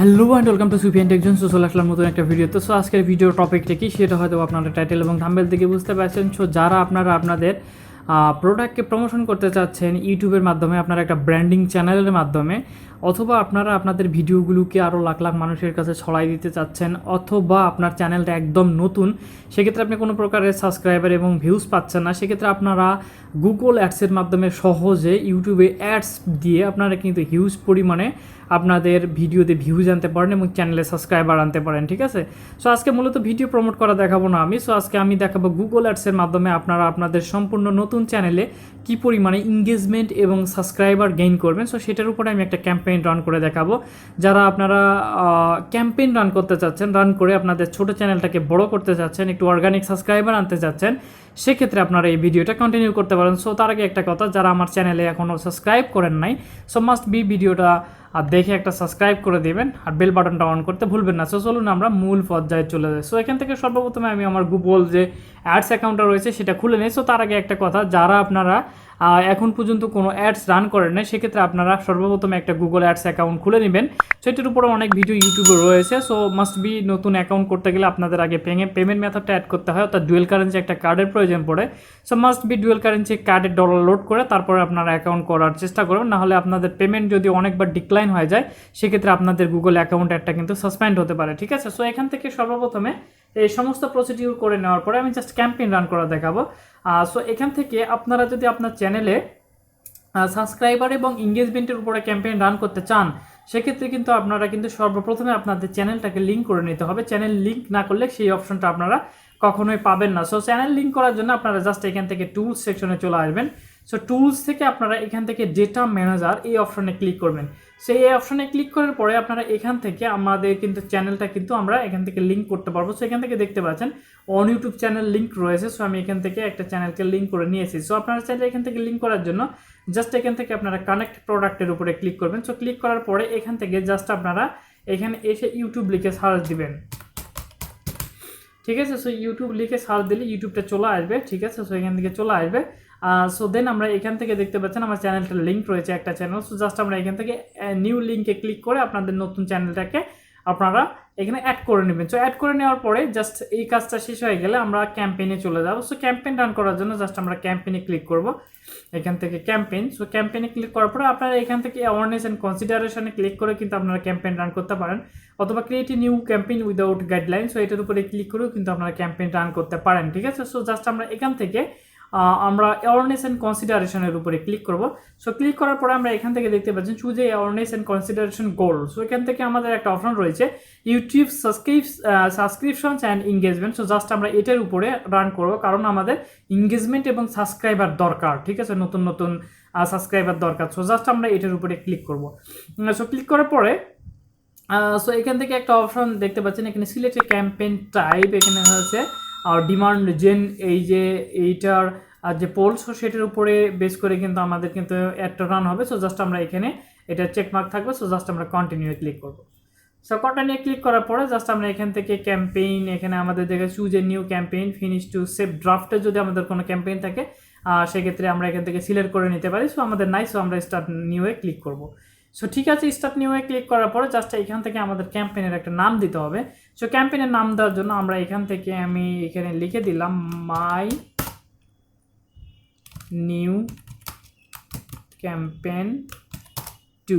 Hello and welcome to Sufian tech zone so চলে আসলাম নতুন একটা ভিডিও তো সো আজকের ভিডিও টপিকটা কি, সেটা হয়তো আপনারা টাইটেল এবং থাম্বেল থেকে বুঝতে পারছেন। সো যারা আপনারা আপনাদের প্রোডাক্টকে প্রমোশন করতে চাচ্ছেন ইউটিউবের মাধ্যমে, আপনারা একটা ব্র্যান্ডিং চ্যানেলের মাধ্যমে, অথবা আপনারা আপনাদের ভিডিওগুলোকে আরও লাখ লাখ মানুষের কাছে ছড়াই দিতে চাচ্ছেন, অথবা আপনার চ্যানেলটা একদম নতুন, সেক্ষেত্রে আপনি কোনো প্রকারের সাবস্ক্রাইবার এবং ভিউজ পাচ্ছেন না। সেক্ষেত্রে আপনারা গুগল অ্যাডসের মাধ্যমে সহজে ইউটিউবে অ্যাডস দিয়ে আপনারা কিন্তু হিউজ পরিমাণে আপনাদের ভিডিওতে ভিউজ আনতে পারেন এবং চ্যানেলে সাবস্ক্রাইবার আনতে পারেন, ঠিক আছে? সো আজকে মূলত ভিডিও প্রমোট করা দেখাবো না আমি। সো আজকে আমি দেখাবো গুগল অ্যাডসের মাধ্যমে আপনারা আপনাদের সম্পূর্ণ নতুন চ্যানেলে কি পরিমাণে এঙ্গেজমেন্ট এবং সাবস্ক্রাইবার গেইন করবেন। সো সেটার উপরে আমি একটা ক্যাম্পেইন রান করে দেখাবো। যারা আপনারা ক্যাম্পেইন রান করতে চাচ্ছেন রান করে আপনাদের ছোট চ্যানেলটাকে বড় করতে চাচ্ছেন, একটু অর্গানিক সাবস্ক্রাইবার আনতে চাচ্ছেন সেক্ষেত্রে আপনারা এই ভিডিওটা কন্টিনিউ করতে পারেন। সো তার আগে একটা কথা, যারা আমার চ্যানেলে এখনও সাবস্ক্রাইব করেন নাই সো মাস্ট বি ভিডিওটা আর দেখে একটা সাবস্ক্রাইব করে দেবেন আর বেল বাটনটা অন করতে ভুলবেন না। সো চলুন আমরা মূল পর্যায়ে চলে যাই। সো এখান থেকে সর্বপ্রথমে আমি আমার গুগল যে অ্যাডস অ্যাকাউন্টটা রয়েছে, সেটা খুলে নিই। সো তার আগে একটা কথা, যারা আপনারা এখন পর্যন্ত কোনো অ্যাডস রান করেন না সেক্ষেত্রে আপনারা সর্বপ্রথমে একটা গুগল অ্যাডস অ্যাকাউন্ট খুলে নেবেন। সো এটার উপরে অনেক ভিডিও ইউটিউবে রয়েছে সো মাস্ট বি নতুন অ্যাকাউন্ট করতে গেলে আপনাদের আগে পেমেন্ট মেথডটা অ্যাড করতে হয়, অর্থাৎ ডুয়েল কারেন্সি একটা কার্ডের প্রয়োজন পড়ে। So must be dual currency কার্ডের ডলার লোড করে, তারপরে আপনারা অ্যাকাউন্ট করার চেষ্টা করবেন নাহলে আপনাদের পেমেন্ট যদি অনেকবার ডিক্লাইন হয়ে যায়, সেক্ষেত্রে আপনাদের গুগল অ্যাকাউন্ট একটা কিন্তু সাসপেন্ড হতে পারে, ঠিক আছে? সো এখান থেকে সর্বপ্রথমে এই সমস্ত প্রসিডিউর করে নেওয়ার পরে আমি জাস্ট ক্যাম্পেইন রান করা দেখাবো। সো এখান থেকে আপনারা যদি আপনার চ্যানেলে সাবস্ক্রাইবার এবং এঙ্গেজমেন্টের উপরে ক্যাম্পেইন রান করতে চান, সেক্ষেত্রে কিন্তু আপনারা কিন্তু সর্বপ্রথমে আপনাদের চ্যানেলটাকে লিঙ্ক করে নিতে হবে। চ্যানেল লিঙ্ক না করলে সেই অপশনটা আপনারা কখনোই পাবেন না। সো চ্যানেল লিঙ্ক করার জন্য আপনারা জাস্ট এখান থেকে টুলস সেকশনে চলে আসবেন। সো টুলস থেকে আপনারা এখান থেকে ডেটা ম্যানেজার এই অপশনে ক্লিক করবেন। সেই এই অপশনে ক্লিক করার পরে আপনারা এখান থেকে আমাদের কিন্তু চ্যানেলটা কিন্তু আমরা এখান থেকে লিঙ্ক করতে পারব। সো এখান থেকে দেখতে পাচ্ছেন অন ইউটিউব চ্যানেল লিঙ্ক রয়েছে। সো আমি এখান থেকে একটা চ্যানেলকে লিঙ্ক করে নিয়েছি। সো আপনারা চাইলে এখান থেকে লিঙ্ক করার জন্য জাস্ট এখান থেকে আপনারা কানেক্ট প্রোডাক্টের উপরে ক্লিক করবেন। সো ক্লিক করার পরে এখান থেকে জাস্ট আপনারা এখানে এসে ইউটিউব লিখে সার্চ দিবেন। ঠিক আছে? সো ইউটিউব লিখে সার্চ দিলে ইউটিউবটা চলে আসবে। ঠিক আছে? সো এখান থেকে চলে আসবে। সো দেন আমরা এখান থেকে দেখতে পাচ্ছেন আমার চ্যানেলটার লিঙ্ক রয়েছে একটা চ্যানেল সো জাস্ট আমরা এখান থেকে নিউ লিঙ্কে ক্লিক করে আপনাদের নতুন চ্যানেলটাকে আপনারা এখানে অ্যাড করে নেবেন। সো অ্যাড করে নেওয়ার পরে জাস্ট এই কাজটা শেষ হয়ে গেলে আমরা ক্যাম্পেইনে চলে যাব। সো ক্যাম্পেইন রান করার জন্য জাস্ট আমরা ক্যাম্পেইনে ক্লিক করব। এখান থেকে ক্যাম্পেইন সো ক্যাম্পেইনে ক্লিক করার পরে আপনারা এখান থেকে অ্যাওয়ারনেস অ্যান্ড কনসিডারেশনে ক্লিক করে কিন্তু আপনারা ক্যাম্পেইন রান করতে পারেন। অথবা create new campaign without guideline so এটার উপরে ক্লিক করেও কিন্তু আপনারা ক্যাম্পেইন রান করতে পারেন, ঠিক আছে? সো জাস্ট আমরা এখান থেকে আমরা অ্যাওয়ারনেস অ্যান্ড কনসিডারেশনের উপরে ক্লিক করব। সো ক্লিক করার পরে আমরা এখান থেকে দেখতে পাচ্ছি choose a awareness and consideration goal so এখান থেকে আমাদের একটা অপশন রয়েছে YouTube সাবস্ক্রিপ subscriptions and engagement so just আমরা এটার উপরে রান করব, কারণ আমাদের এঙ্গেজমেন্ট এবং সাবস্ক্রাইবার দরকার, ঠিক আছে? নতুন নতুন সাবস্ক্রাইবার দরকার। সো জাস্ট আমরা এটার উপরে ক্লিক করব। সো ক্লিক করার পরে সো এখান থেকে একটা অপশন দেখতে পাচ্ছেন, এখানে সিলেক্ট ক্যাম্পেইন টাইপ এখানে আর ডিমান্ড জেন এই যে এইটার, আর যে পোলস সেটার উপরে বেস করে কিন্তু আমাদের কিন্তু একটা রান হবে। সো জাস্ট আমরা এখানে এটা চেকমার্ক থাকবে। সো জাস্ট আমরা কন্টিনিউ ক্লিক করব। সো কন্টিনিউ ক্লিক করার পরে জাস্ট আমরা এখান থেকে ক্যাম্পেইন এখানে আমাদের দেখে choose a new campaign finish to save ড্রাফটে যদি আমাদের কোনো ক্যাম্পেইন থাকে সেক্ষেত্রে আমরা এখান থেকে সিলেক্ট করে নিতে পারি। সো আমাদের নাই সো আমরা স্টার্ট নিউয়ে ক্লিক করব। সো ঠিক আছে স্টার্ট নিউয়ে ক্লিক করার পরে জাস্ট এখান থেকে আমাদের ক্যাম্পেইনের একটা নাম দিতে হবে। সো ক্যাম্পেইনের নাম দেওয়ার জন্য আমরা এখান থেকে আমি এখানে লিখে দিলাম মাই নিউ ক্যাম্পেইন টু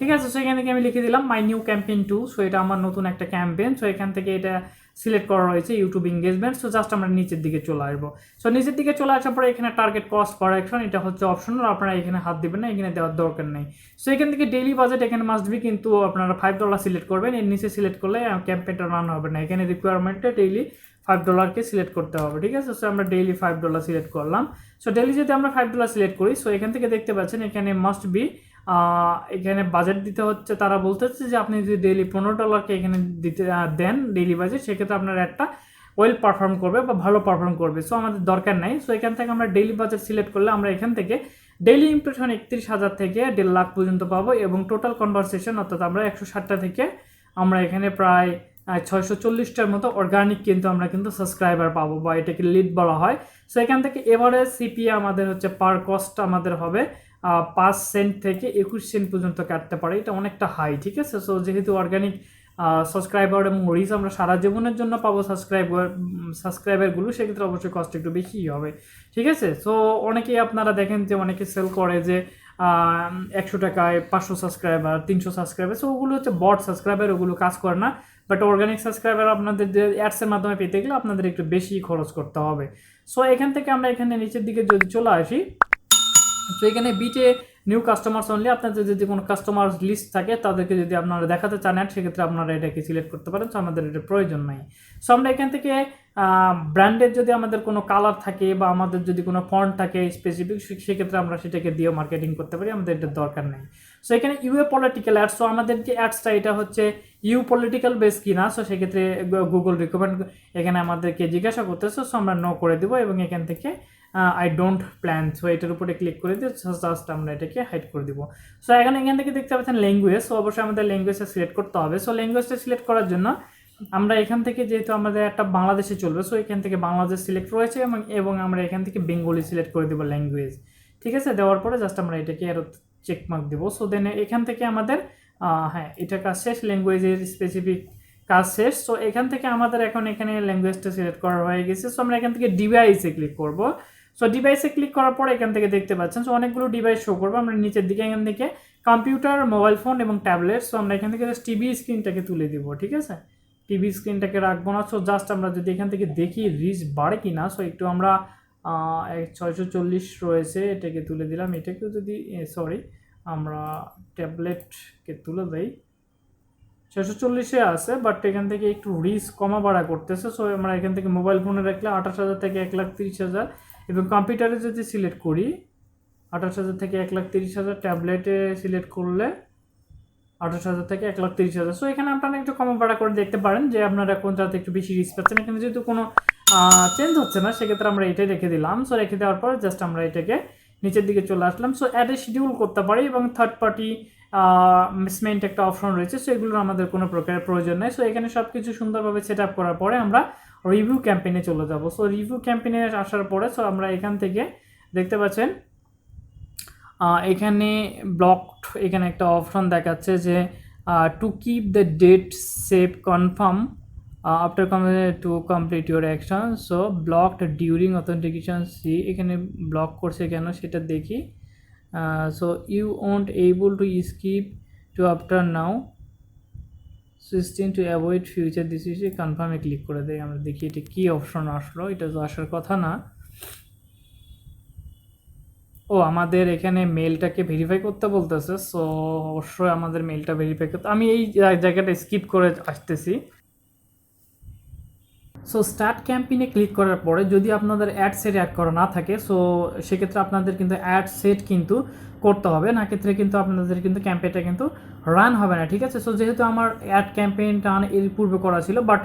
ঠিক আছে সো এখান থেকে আমি লিখে দিলাম my new campaign two so এটা আমার নতুন একটা ক্যাম্পেইন সো এখান থেকে এটা সিলেক্ট করা রয়েছে ইউটিউব এঙ্গেজমেন্ট সো জাস্ট আমরা নিচের দিকে চলে আসব। সো নিচের দিকে চলে আসার পরে এখানে টার্গেট কস্ট কারেকশন এটা হচ্ছে অপশনাল আপনারা এখানে হাত দিবেন না, এখানে দেওয়ার দরকার নেই। সো এখান থেকে ডেইলি বাজেট এখানে মাস্ট বি কিন্তু আপনারা ফাইভ ডলার সিলেক্ট করবেন, এর নিচে সিলেক্ট করলে ক্যাম্পেইনটা রান হবে না। এখানে রিকোয়ারমেন্টে ডেইলি ফাইভ ডলারকে সিলেক্ট করতে হবে, ঠিক আছে? সো আমরা ডেইলি ফাইভ ডলার সিলেক্ট করলাম। সো ডেইলি যদি আমরা ফাইভ ডলার সিলেক্ট করি সো এখান থেকে দেখতে পাচ্ছেন এখানে মাস্ট বি এখানে বাজেট দিতে হচ্ছে, তারা বলতেছে যে আপনি যদি ডেইলি পনেরো ডলারকে এখানে দিতে দেন ডেইলি বাজেট সেক্ষেত্রে আপনার একটা ওয়েল পারফর্ম করবে বা ভালো পারফর্ম করবে। সো আমাদের দরকার নাই। সো এখান থেকে আমরা ডেইলি বাজেট সিলেক্ট করলে আমরা এখান থেকে ডেইলি ইমপ্রেশন একত্রিশ হাজার থেকে দেড় লাখ পর্যন্ত পাবো এবং টোটাল কনভারসেশন অর্থাৎ আমরা একশো ষাটটা থেকে আমরা এখানে প্রায় ছয়শো চল্লিশটার মতো অর্গানিক কিন্তু আমরা কিন্তু সাবস্ক্রাইবার পাবো, বা এটাকে লিড বলা হয়। সো এখান থেকে এভারেজ সিপিএ আমাদের হচ্ছে পার কস্ট আমাদের হবে পাঁচ সেন্ট থেকে একুশ সেন্ট পর্যন্ত কাটতে পারে। এটা অনেকটা হাই ঠিক আছে? সো যেহেতু অর্গানিক সাবস্ক্রাইবার এবং রিচ আমরা সারা জীবনের জন্য পাবো সাবস্ক্রাইবার সাবস্ক্রাইবারগুলো সেক্ষেত্রে অবশ্যই কষ্ট একটু বেশিই হবে, ঠিক আছে? সো অনেকেই আপনারা দেখেন যে অনেকে সেল করে যে একশো টাকায়, পাঁচশো সাবস্ক্রাইবার তিনশো সাবস্ক্রাইবার সো ওগুলো হচ্ছে বট সাবস্ক্রাইবার ওগুলো কাজ করে না। বাট অর্গানিক সাবস্ক্রাইবার আপনাদের যে অ্যাডসের মাধ্যমে পেতে গেলে আপনাদের একটু বেশি খরচ করতে হবে। সো এখান থেকে আমরা এখানে নিচের দিকে যদি চলে আসি তো এখানে বিটে নিউ কাস্টমার্স অনলি আপনাদের যদি কোনো কাস্টমার লিস্ট থাকে, তাদেরকে যদি আপনারা দেখাতে চান অ্যাড সেক্ষেত্রে আপনারা এটাকে সিলেক্ট করতে পারেন। সো আমাদের এটা প্রয়োজন নাই। সো আমরা এখান থেকে ব্র্যান্ডের যদি আমাদের কোনো কালার থাকে বা আমাদের যদি কোনো ফন্ট থাকে স্পেসিফিক সেক্ষেত্রে আমরা সেটাকে দিয়েও মার্কেটিং করতে পারি, আমাদের এটা দরকার নেই। সো এখানে ইউএ পলিটিক্যাল অ্যাডস সো আমাদের যে অ্যাডসটা এটা হচ্ছে ইউ পলিটিক্যাল বেস কিনা সো সেক্ষেত্রে গুগল রিকমেন্ড এখানে আমাদেরকে জিজ্ঞাসা করতেছে সো আমরা নো করে দেবো এবং এখান থেকে আই ডোন্ট প্ল্যান সো এটার উপরে ক্লিক করে দিয়ে জাস্ট আমরা এটাকে হাইড করে দিব। সো এখানে এখান থেকে দেখতে পাচ্ছেন ল্যাঙ্গুয়েজ সো অবশ্যই আমাদের ল্যাঙ্গুয়েজটা সিলেক্ট করতে হবে। সো ল্যাঙ্গুয়েজটা সিলেক্ট করার জন্য আমরা এখান থেকে যেহেতু আমাদের একটা বাংলাদেশে চলবে সো এখান থেকে বাংলাদেশ সিলেক্ট রয়েছে এবং এবং আমরা এখান থেকে বেঙ্গলি সিলেক্ট করে দেবো ল্যাঙ্গুয়েজ ঠিক আছে? দেওয়ার পরে জাস্ট আমরা এটাকে আরও চেক মার্ক দেবো। সো দেন এখান থেকে আমাদের হ্যাঁ এটা কাজ শেষ ল্যাঙ্গুয়েজের স্পেসিফিক কাজ শেষ। সো এখান থেকে আমাদের এখন এখানে ল্যাঙ্গুয়েজটা সিলেক্ট করা হয়ে গেছে। সো আমরা এখান থেকে ডিভাইসে ক্লিক করব। সো ডিভাইসে ক্লিক করার পর এখান থেকে দেখতে পাচ্ছেন সো অনেকগুলো ডিভাইস শো করব। আমরা নিচের দিকে এখান থেকে কম্পিউটার মোবাইল ফোন এবং ট্যাবলেট সো আমরা এখান থেকে টিভি স্ক্রিনটাকে তুলে দিব। ঠিক আছে? টিভি স্ক্রিনটাকে রাখব না। সো জাস্ট আমরা যদি এখান থেকে দেখি রিচ বাড়ে কি না সো একটু আমরা ছয়শো চল্লিশ রয়েছে, এটাকে তুলে দিলাম। এটাকেও যদি সরি আমরা ট্যাবলেটকে তুলে দেই। ছয়শো চল্লিশে আছে বাট এখান থেকে একটু রিচ কমা বাড়া করতেছে। সো আমরা এখান থেকে মোবাইল ফোনে রাখলে আঠাশ হাজার থেকে এক লাখ তিরিশ হাজার, এবং কম্পিউটারে যদি সিলেক্ট করি, আঠাশ হাজার থেকে এক লাখ তিরিশ হাজার ট্যাবলেটে সিলেক্ট করলে আঠাশ হাজার থেকে এক লাখ তিরিশ হাজার। সো এখানে আপনারা একটু কম বাড়া করে দেখতে পারেন যে আপনারা কোন কোনটাতে একটু বেশি রিস্ক পাচ্ছেন। এখানে যেহেতু কোনো চেঞ্জ হচ্ছে না, সেক্ষেত্রে আমরা এটাই রেখে দিলাম। সো রেখে দেওয়ার পর জাস্ট আমরা এটাকে নিচের দিকে চলে আসলাম। সো অ্যাডে শিডিউল করতে পারি এবং থার্ড পার্টি মিসমেন্ট একটা অপশন রয়েছে। সো এগুলোর আমাদের কোনো প্রকারের প্রয়োজন নেই। সো এখানে সব কিছু সুন্দরভাবে সেট আপ করার পরে আমরা রিভিউ ক্যাম্পেইনে চলে যাব। সো রিভিউ ক্যাম্পেইনে আসার পরে সো আমরা এখান থেকে দেখতে পাচ্ছেন এখানে ব্লক এখানে একটা অপশন দেখাচ্ছে যে to keep the date save confirm after to complete your action so blocked during authentication see, এখানে ব্লক করছে কেন সেটা দেখি। So you won't able to skip to after now sixteen to avoid future decision কনফার্মে click করে দেয় আমরা দেখি এটা কী অপশন আসলো, এটা তো আসার কথা না। ও, আমাদের এখানে মেলটাকে ভেরিফাই করতে বলতেছে সো অবশ্যই আমাদের মেলটা ভেরিফাই করতে আমি এই জায়গাটা স্কিপ করে আসতেছি। সো স্টার্ট ক্যাম্পেইনে ক্লিক করার পরে যদি আপনাদের অ্যাড সেট অ্যাড করা না থাকে সো সেক্ষেত্রে আপনাদের কিন্তু অ্যাড সেট কিন্তু করতে হবে। না ক্ষেত্রে কিন্তু আপনাদের কিন্তু ক্যাম্পেইনটা কিন্তু রান হবে না, ঠিক আছে? সো যেহেতু আমার অ্যাড ক্যাম্পেইনটা এর পূর্বে করা ছিল বাট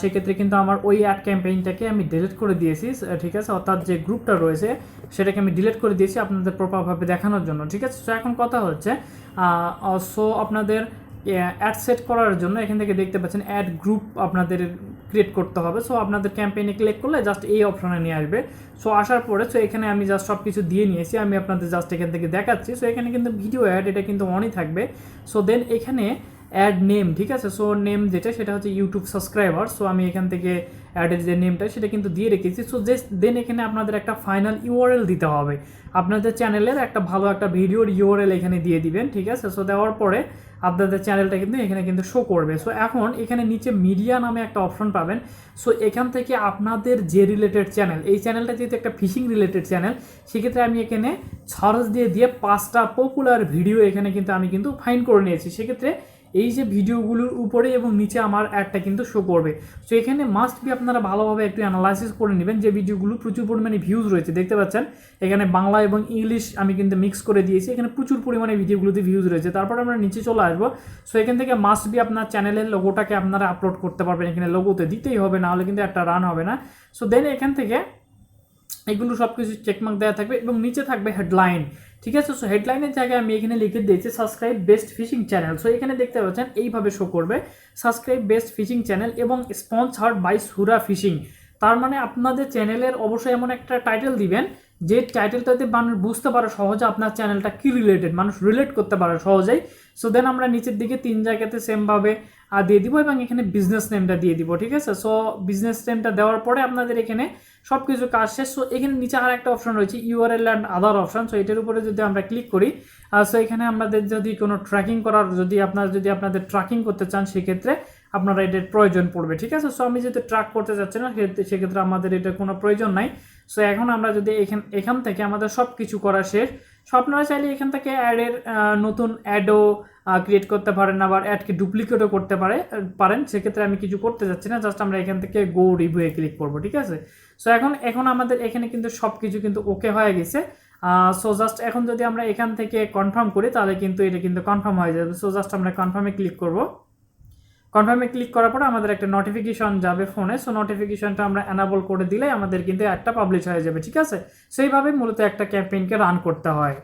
সেক্ষেত্রে কিন্তু আমার ওই অ্যাড ক্যাম্পেইনটাকে আমি ডিলিট করে দিয়েছি ঠিক আছে? অর্থাৎ যে গ্রুপটা রয়েছে, সেটাকে আমি ডিলিট করে দিয়েছি আপনাদের প্রপারভাবে দেখানোর জন্য, ঠিক আছে? সো এখন কথা হচ্ছে সো আপনাদের অ্যাড সেট করার জন্য এখান থেকে দেখতে পাচ্ছেন অ্যাড গ্রুপ আপনাদের ক্রিয়েট করতে হবে। সো আপনাদের ক্যাম্পেইনে ক্লিক করলে জাস্ট এই অপশনে নিয়ে আসবে। সো আসার পরে সো এখানে আমি জাস্ট সব কিছু দিয়ে নিয়েছি। আমি আপনাদের জাস্ট এখান থেকে দেখাচ্ছি। সো এখানে কিন্তু ভিডিও অ্যাড এটা কিন্তু অনই থাকবে। সো দেন এখানে অ্যাড নেম ঠিক আছে? সো নেম যেটা, সেটা হচ্ছে ইউটিউব সাবস্ক্রাইবার সো আমি এখান থেকে অ্যাডের যে নেমটা সেটা কিন্তু দিয়ে রেখেছি। সো যে দেন এখানে আপনাদের একটা ফাইনাল ইউআরএল দিতে হবে। আপনাদের চ্যানেলের একটা ভালো একটা ভিডিওর ইউআরএল এখানে দিয়ে দিবেন, ঠিক আছে? সো দেওয়ার পরে আপনাদের চ্যানেলটা কিন্তু এখানে কিন্তু শো করবে। সো এখন এখানে নিচে মিডিয়া নামে একটা অপশন পাবেন। সো এখান থেকে আপনাদের যে রিলেটেড চ্যানেল এই চ্যানেলটা যেহেতু একটা ফিশিং রিলেটেড চ্যানেল সেক্ষেত্রে আমি এখানে সরস দিয়ে দিয়ে পাঁচটা পপুলার ভিডিও এখানে কিন্তু আমি কিন্তু ফাইন করে নিয়েছি। সেক্ষেত্রে এই যে ভিডিওগুলোর উপরে এবং নিচে আমার অ্যাডটা কিন্তু শো করবে। সো এখানে মাস্ট বি আপনারা ভালোভাবে একটু অ্যানালাইসিস করে নেবেন যে ভিডিওগুলো প্রচুর পরিমাণে ভিউজ রয়েছে। দেখতে পাচ্ছেন? এখানে বাংলা এবং ইংলিশ আমি কিন্তু মিক্স করে দিয়েছি। এখানে প্রচুর পরিমাণে ভিডিওগুলোতে ভিউজ রয়েছে। তারপর আমরা নিচে চলে আসব। সো এখান থেকে মাস্ট বি আপনার চ্যানেলের লোগোটাকে আপনারা আপলোড করতে পারবেন। এখানে লোগোতে দিতেই হবে না হলে কিন্তু একটা রান হবে না। সো দেন এখান থেকে এগুলো সব কিছু চেকমার্ক দেওয়া থাকবে এবং নিচে থাকবে হেডলাইন ঠিক আছে? সো হেডলাইনের জায়গায় আমি এখানে লিখে দিয়েছি subscribe best fishing channel so এখানে দেখতে পাচ্ছেন এইভাবে শো করবে সাবস্ক্রাইব বেস্ট ফিশিং চ্যানেল এবং স্পন্সার্ড বাই সুরা ফিশিং তার মানে আপনাদের চ্যানেলের অবশ্যই এমন একটা টাইটেল দিবেন, যে টাইটেলটাতে মানুষ বুঝতে পারে সহজে আপনার চ্যানেলটা কি রিলেটেড মানুষ রিলেট করতে পারে সহজেই। সো দেন আমরা নিচের দিকে তিন জায়গাতে সেমভাবে দিয়ে দিব এবং এখানে বিজনেস নেমটা দিয়ে দিব, ঠিক আছে? সো বিজনেস নেমটা দেওয়ার পরে আপনাদের এখানে সব কিছু কাজ শেষ। সো এখানে নিচে আর একটা অপশন রয়েছে URL and other option so এটার উপরে যদি আমরা ক্লিক করি সো এখানে আমাদের যদি কোনো ট্র্যাকিং করার, যদি আপনারা, যদি আপনাদের ট্র্যাকিং করতে চান, সেক্ষেত্রে আপনারা এটার প্রয়োজন পড়বে, ঠিক আছে? সো আমি যদি ট্র্যাক করতে চাচ্ছি না, সেক্ষেত্রে সেক্ষেত্রে আমাদের এটার কোনো প্রয়োজন নাই। সো এখন আমরা যদি এখান এখান থেকে আমাদের সব কিছু করা শেষ। সো আপনারা চাইলে এখান থেকে অ্যাডের নতুন অ্যাডও ক্রিয়েট করতে পারেন, আবার অ্যাডকে ডুপ্লিকেটও করতে পারে, পারেন। সেক্ষেত্রে আমি কিছু করতে যাচ্ছি না জাস্ট আমরা এখান থেকে গো রিভিউয়ে ক্লিক করব, ঠিক আছে? সো এখন এখন আমাদের এখানে কিন্তু সব কিছু কিন্তু ওকে হয়ে গেছে। সো জাস্ট এখন যদি আমরা এখান থেকে কনফার্ম করি, তাহলে কিন্তু এটা কিন্তু কনফার্ম হয়ে যাবে। সো জাস্ট আমরা কনফার্মে ক্লিক করব। কনফার্মে ক্লিক করার পরে আমাদের একটা নোটিফিকেশন যাবে ফোনে সো নোটিফিকেশনটা আমরা অ্যানাবল করে দিলে আমাদের কিন্তু একটা পাবলিশ হয়ে যাবে, ঠিক আছে? সেইভাবে মূলত একটা ক্যাম্পেইনকে রান করতে হয়।